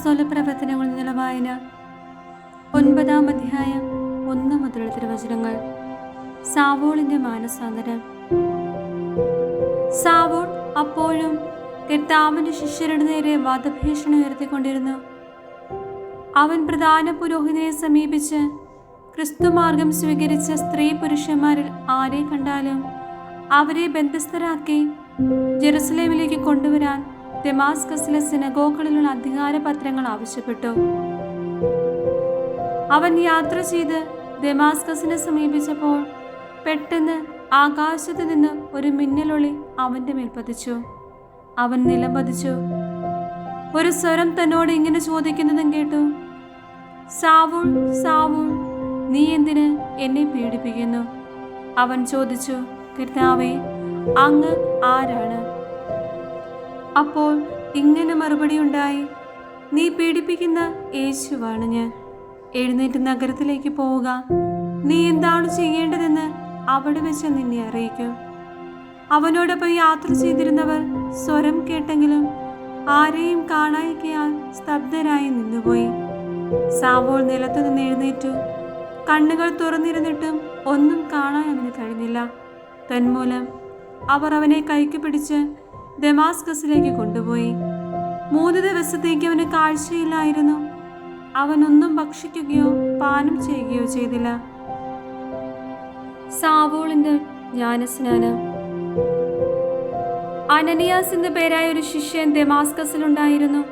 അപ്പസ്തോല പ്രവർത്തനങ്ങളിൽ നിന്നുള്ള വായന ഒൻപതാം അധ്യായം ഒന്ന് മുതലുള്ള തിരുവചനങ്ങൾ. സാവോളിന്റെ മാനസാന്തരം. സാവോൾ അപ്പോഴും കർത്താവിന്റെ ശിഷ്യരുടെ നേരെ വധഭീഷണി ഉയർത്തിക്കൊണ്ടിരുന്നു. അവൻ പ്രധാന പുരോഹിതനെ സമീപിച്ച് ക്രിസ്തുമാർഗം സ്വീകരിച്ച സ്ത്രീ പുരുഷന്മാരിൽ ആരെ കണ്ടാലും അവരെ ബന്ധസ്ഥരാക്കി ജെറുസലേമിലേക്ക് കൊണ്ടുവരാൻ ദമാസ്കസിലെ സിനഗോകളിലുള്ള അധികാരപത്രങ്ങൾ ആവശ്യപ്പെട്ടു. അവൻ യാത്ര ചെയ്ത് ദമാസ്കസിനെ സമീപിച്ചപ്പോൾ പെട്ടെന്ന് ആകാശത്ത് നിന്ന് ഒരു മിന്നലൊളി അവന്റെ മേൽ പതിച്ചു. അവൻ നിലം പതിച്ചു ഒരു സ്വരം തന്നോട് ഇങ്ങനെ ചോദിക്കുന്നതും കേട്ടു സാവൂൾ സാവൂൾ നീ എന്തിന് എന്നെ പീഡിപ്പിക്കുന്നു? അവൻ ചോദിച്ചു കർത്താവേ അങ്ങ് ആരാണ്? അപ്പോൾ ഇങ്ങനെ മറുപടി ഉണ്ടായി. നീ പീഡിപ്പിക്കുന്ന യേശുവാണ് ഞാൻ. എഴുന്നേറ്റ് നഗരത്തിലേക്ക് പോവുക. നീ എന്താണ് ചെയ്യേണ്ടതെന്ന് അവിടെ വെച്ച് നിന്നെ അറിയിക്കും. അവനോടൊപ്പം യാത്ര ചെയ്തിരുന്നവർ സ്വരം കേട്ടെങ്കിലും ആരെയും കാണായിക്കയാൽ സ്തബ്ധരായി നിന്നുപോയി. സാവോൾ നിലത്തു നിന്ന് എഴുന്നേറ്റു. കണ്ണുകൾ തുറന്നിരുന്നിട്ടും ഒന്നും കാണാൻ അവന് കഴിഞ്ഞില്ല. തന്മൂലം അവർ അവനെ കൈക്ക് പിടിച്ച് ദമാസ്കസിലേക്ക് കൊണ്ടുപോയി. മൂന്ന് ദിവസത്തേക്ക് അവന് കാഴ്ചയില്ലായിരുന്നു. അവനൊന്നും ഭക്ഷിക്കുകയോ പാനം ചെയ്യുകയോ ചെയ്തില്ല. സാവോളിന്റെ ജ്ഞാനസ്നാനം. അനനിയാസ് എന്ന പേരായ ഒരു ശിഷ്യൻ ദമാസ്കസിലുണ്ടായിരുന്നു.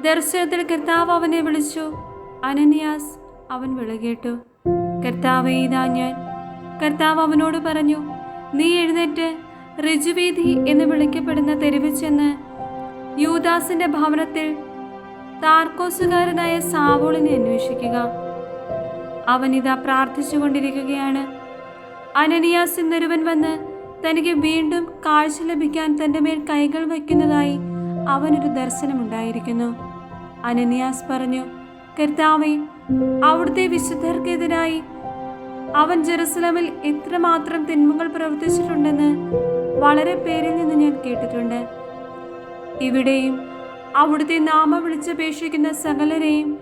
ദർശനത്തിൽ കർത്താവ് അവനെ വിളിച്ചു. അനനിയാസ് അവൻ വിളകേട്ടു കർത്താവ് ഇതാ ഞാൻ. കർത്താവ് അവനോട് പറഞ്ഞു നീ എഴുന്നേറ്റ് ഋജുവീതി എന്ന് വിളിക്കപ്പെടുന്ന തെരുവിൽ ചെന്ന് യൂദാസിന്റെ ഭവനത്തിൽ താർക്കോസുകാരനായ സാവോളിനെ അന്വേഷിക്കുക. അവൻ ഇതാ പ്രാർത്ഥിച്ചുകൊണ്ടിരിക്കുകയാണ് അനനിയാസ് എന്നൊരുവൻ വന്ന് തനിക്ക് വീണ്ടും കാഴ്ച ലഭിക്കാൻ തന്റെ മേൽ കൈകൾ വയ്ക്കുന്നതായി അവനൊരു ദർശനമുണ്ടായിരിക്കുന്നു. അനനിയാസ് പറഞ്ഞു കർത്താവെ അവിടുത്തെ വിശുദ്ധർക്കെതിരായി അവൻ ജെറുസലമിൽ എത്രമാത്രം തിന്മകൾ പ്രവർത്തിച്ചിട്ടുണ്ടെന്ന് വളരെ പേരിൽ നിന്ന് ഞാൻ കേട്ടിട്ടുണ്ട്. ഇവിടെയും അവിടുത്തെ നാമ വിളിച്ചപേക്ഷിക്കുന്ന സകലരെയും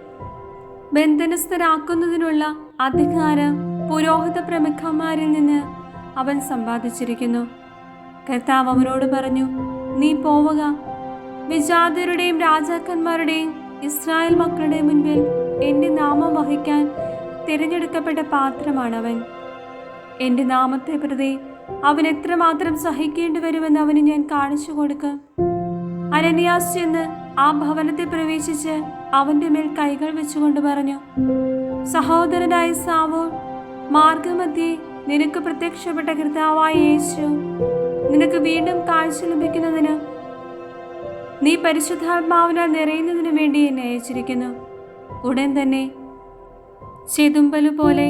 ബന്ധനസ്ഥരാക്കുന്നതിനുള്ള അധികാരം പുരോഹിത പ്രമുഖന്മാരിൽ നിന്ന് അവൻ സമ്പാദിച്ചിരിക്കുന്നു. കർത്താവ് അവനോട് പറഞ്ഞു നീ പോവുക. വിജാതരുടെയും രാജാക്കന്മാരുടെയും ഇസ്രായേൽ മക്കളുടെ മുൻപിൽ എന്റെ നാമം വഹിക്കാൻ തിരഞ്ഞെടുക്കപ്പെട്ട പാത്രമാണവൻ. എന്റെ നാമത്തെ പ്രതി അവൻ എത്രമാത്രം സഹിക്കേണ്ടി വരുമെന്ന് അവന് ഞാൻ കാണിച്ചു കൊടുക്കും. അനന്യാസ് ചെന്ന് ആ ഭവനത്തിൽ പ്രവേശിച്ച് അവന്റെ മേൽ കൈകൾ വെച്ചുകൊണ്ട് പറഞ്ഞു സഹോദരനായ സാവോൾ മാർഗമധ്യേ നിനക്ക് പ്രത്യക്ഷപ്പെട്ട കർത്താവായ യേശു നിനക്ക് വീണ്ടും കാഴ്ച ലഭിക്കുന്നതിന് നീ പരിശുദ്ധാത്മാവിനാൽ നിറയുന്നതിനു വേണ്ടി എന്നെ അയച്ചിരിക്കുന്നു. ഉടൻ തന്നെ ചെതുമ്പലു പോലെ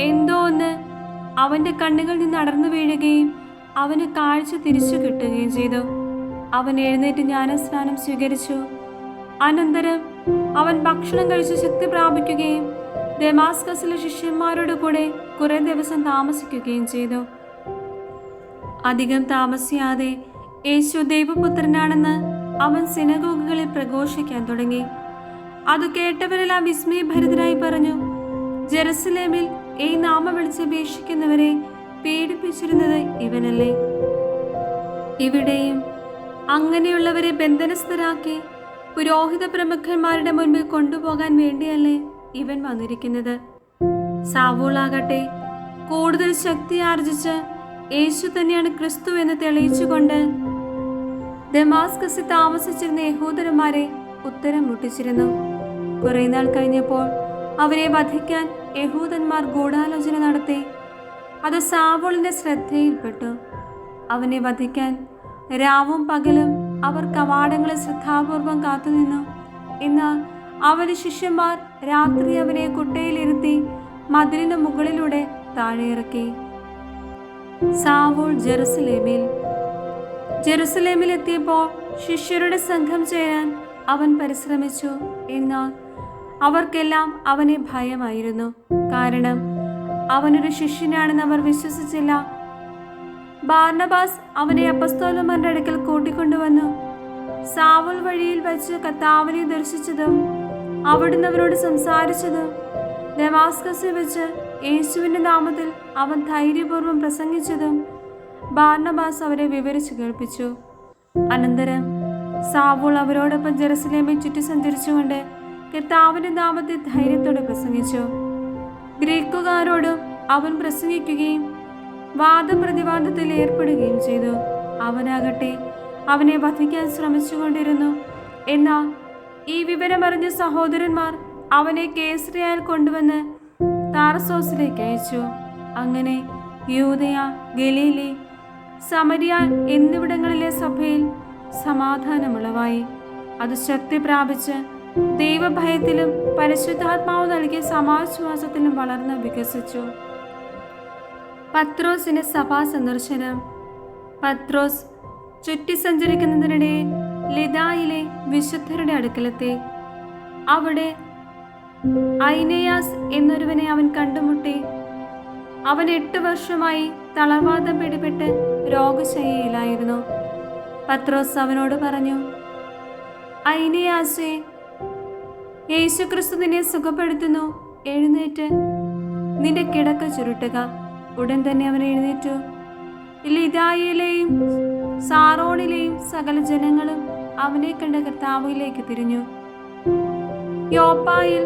എന്തോ ഒന്ന് അവന്റെ കണ്ണുകളിൽ നിന്ന് അടർന്നു വീഴുകയും അവന് കാഴ്ച തിരിച്ചു കിട്ടുകയും ചെയ്തു. അവൻ എഴുന്നേറ്റ് ജ്ഞാനസ്നാനം സ്വീകരിച്ചു. അനന്തരം അവൻ ഭക്ഷണം കഴിച്ച് ശക്തി പ്രാപിക്കുകയും ദമാസ്കസിലെ ശിഷ്യന്മാരോട് കൂടെ കുറെ ദിവസം താമസിക്കുകയും ചെയ്തു. അധികം താമസിയാതെ യേശു ദൈവപുത്രനാണെന്ന് അവൻ സിനഗോഗുകളിൽ പ്രഘോഷിക്കാൻ തുടങ്ങി. അത് കേട്ടവരെല്ലാം വിസ്മയഭരിതരായി പറഞ്ഞു ജെറുസലേമിൽ ഈ നാമം വിളിച്ചപേക്ഷിക്കുന്നവരെ പീഡിപ്പിച്ചിരുന്നത് ഇവനല്ലേ? ഇവിടെയും അങ്ങനെയുള്ളവരെ ബന്ധനസ്ഥരാക്കി പുരോഹിത പ്രമുഖന്മാരുടെ മുൻപിൽ കൊണ്ടുപോകാൻ വേണ്ടിയല്ലേ ഇവൻ വന്നിരിക്കുന്നത്? സാവൂളാകട്ടെ കൂടുതൽ ശക്തി ആർജിച്ച് യേശു തന്നെയാണ് ക്രിസ്തു എന്ന് തെളിയിച്ചുകൊണ്ട് ദമാസ്കസിൽ താമസിച്ചിരുന്ന യഹൂദരന്മാരെ ഉത്തരം മുട്ടിച്ചിരുന്നു. കുറെ നാൾ കഴിഞ്ഞപ്പോൾ അവരെ വധിക്കാൻ യഹൂദന്മാർ ഗൂഢാലോചന നടത്തി. അത് സാവോളിന്റെ ശ്രദ്ധയിൽപ്പെട്ടു. അവനെ വധിക്കാൻ രാവും പകലും അവർ കവാടങ്ങളെ ശ്രദ്ധാപൂർവം കാത്തുനിന്നു. എന്നാൽ അവന്റെ ശിഷ്യന്മാർ രാത്രി അവനെ കുട്ടയിലിരുത്തി മതിലിന് മുകളിലൂടെ താഴെയിറക്കി. സാവോൾ ജെറുസലേമിൽ. ജെറുസലേമിൽ എത്തിയപ്പോൾ ശിഷ്യരുടെ സംഘം ചേരാൻ അവൻ പരിശ്രമിച്ചു. എന്നാൽ അവർക്കെല്ലാം അവനെ ഭയമായിരുന്നു. കാരണം അവനൊരു ശിഷ്യനാണെന്ന് അവർ വിശ്വസിച്ചില്ല. ബാർണബാസ് അവനെ അപ്പസ്തോലന്മാരുടെ അടുക്കൽ കൂട്ടിക്കൊണ്ടുവന്നു. സാവുൽ വഴിയിൽ വെച്ച് കത്താവിനെ ദർശിച്ചതും അവിടുന്ന് അവരോട് സംസാരിച്ചതും ദമാസ്കസിൽ വെച്ച് യേശുവിന്റെ നാമത്തിൽ അവൻ ധൈര്യപൂർവം പ്രസംഗിച്ചതും ബാർണബാസ് അവരെ വിവരിച്ചു കേൾപ്പിച്ചു. അനന്തരം സാവൂൾ അവരോടൊപ്പം ജെറുസലേമിൽ ചുറ്റി സഞ്ചരിച്ചുകൊണ്ട് കർത്താവിന്റെ നാമത്തെ ധൈര്യത്തോടെ പ്രസംഗിച്ചു. ഗ്രീക്കുകാരോടും അവൻ പ്രസംഗിക്കുകയും വാദപ്രതിവാദത്തിൽ ഏർപ്പെടുകയും ചെയ്തു. അവനാകട്ടെ അവനെ വധിക്കാൻ ശ്രമിച്ചുകൊണ്ടിരുന്നു. എന്നാൽ ഈ വിവരമറിഞ്ഞ സഹോദരന്മാർ അവനെ കേസരിയാൽ കൊണ്ടുവന്ന് താറസോസിലേക്ക് അയച്ചു. അങ്ങനെ യൂതയ ഗലീലി സമരിയ എന്നിവിടങ്ങളിലെ സഭയിൽ സമാധാനമുളവായി. അത് ശക്തി പ്രാപിച്ച് ദൈവഭയത്തിലും പരിശുദ്ധാത്മാവ് നൽകിയ സമാശ്വാസത്തിലും വളർന്ന് വികസിച്ചു. പത്രോസിന്റെ സഭാ സന്ദർശനം. പത്രോസ് ചുറ്റി സഞ്ചരിക്കുന്നതിനിടെ ലിതായിലെ വിശുദ്ധരുടെ അടുക്കലെത്തി. അവിടെ ഐനയാസ് എന്നൊരുവനെ അവൻ കണ്ടുമുട്ടി. അവൻ എട്ട് വർഷമായി തളർവാദം പിടിപെട്ട് രോഗശയ്യയിലായിരുന്നു. പത്രോസ് അവനോട് പറഞ്ഞു ഐനയാസേ യേശുക്രിസ്തു നിന്നെ സുഖപ്പെടുത്തുന്നു. എഴുന്നേറ്റ്. നിന്റെ കിടക്ക ചുരുട്ടുക. ഉടൻ തന്നെ അവൻ എഴുന്നേറ്റു. ലിതായിലെയും സാറോണിലെയും സകല ജനങ്ങളും അവനെ കണ്ട കർത്താവിലേക്ക് തിരിഞ്ഞു. യോപ്പായിൽ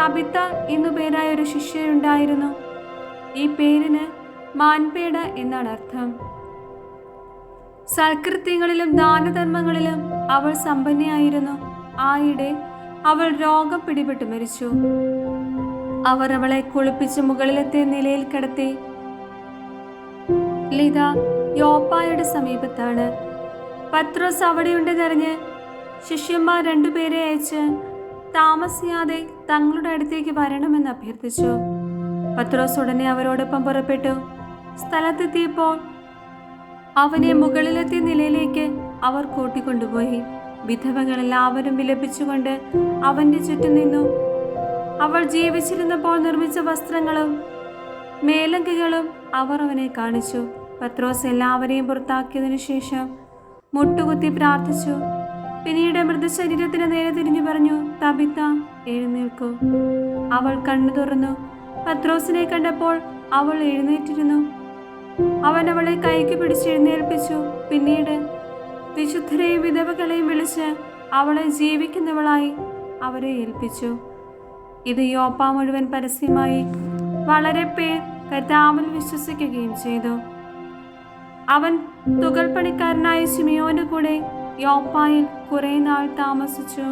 തബിത്ത എന്നു പേരായ ഒരു ശിഷ്യയുണ്ടായിരുന്നു ഈ പേരിന് മാൻപേട എന്നാണ് അർത്ഥം. സൽകൃത്യങ്ങളിലും ദാനധർമ്മങ്ങളിലും അവൾ സമ്പന്നയായിരുന്നു. ആയിടെ അവൾ രോഗം പിടിപെട്ട് മരിച്ചു. അവർ അവളെ കുളിപ്പിച്ച് മുകളിലത്തെ നിലയിൽ കിടത്തി. ലിത യോപ്പായുടെ സമീപത്താണ്. പത്രോസ് അവിടെയുണ്ടെന്നറിഞ്ഞ് ശിഷ്യന്മാർ രണ്ടുപേരെ അയച്ച് താമസിയാതെ തങ്ങളുടെ അടുത്തേക്ക് വരണമെന്ന് അഭ്യർത്ഥിച്ചു. പത്രോസ് ഉടനെ അവരോടൊപ്പം പുറപ്പെട്ടു. സ്ഥലത്തെത്തിയപ്പോൾ അവനെ മുകളിലെത്തിയ നിലയിലേക്ക് അവർ കൂട്ടിക്കൊണ്ടുപോയി. വിധവകൾ എല്ലാവരും വിലപിച്ചുകൊണ്ട് അവന്റെ ചുറ്റും നിന്നു. അവൾ ജീവിച്ചിരുന്നപ്പോൾ നിർമ്മിച്ച വസ്ത്രങ്ങളും മേലങ്കികളും അവർ അവനെ കാണിച്ചു. പത്രോസ് എല്ലാവരെയും പുറത്താക്കിയതിനു ശേഷം മുട്ടുകുത്തി പ്രാർത്ഥിച്ചു. പിന്നീട് മൃതശരീരത്തിന് നേരെ തിരിഞ്ഞു പറഞ്ഞു തബിത്ത എഴുന്നേൽക്കൂ. അവൾ കണ്ണു തുറന്നു. പത്രോസിനെ കണ്ടപ്പോൾ അവൾ എഴുന്നേറ്റിരുന്നു. അവൻ അവളെ കൈക്ക് പിടിച്ച് എഴുന്നേൽപ്പിച്ചു. പിന്നീട് വിശുദ്ധരെയും വിധവകളെയും വിളിച്ച് അവളെ ജീവിക്കുന്നവളായി അവരെ ഏൽപ്പിച്ചു ഇത് യോപ്പ മുഴുവൻ പരസ്യമായി വളരെ പേർ കർത്താവിൽ വിശ്വസിക്കുകയും ചെയ്തു അവൻ തുകൽപ്പണിക്കാരനായ സിമിയോന്റെ കൂടെ യോപ്പായിൽ കുറെ നാൾ താമസിച്ചു.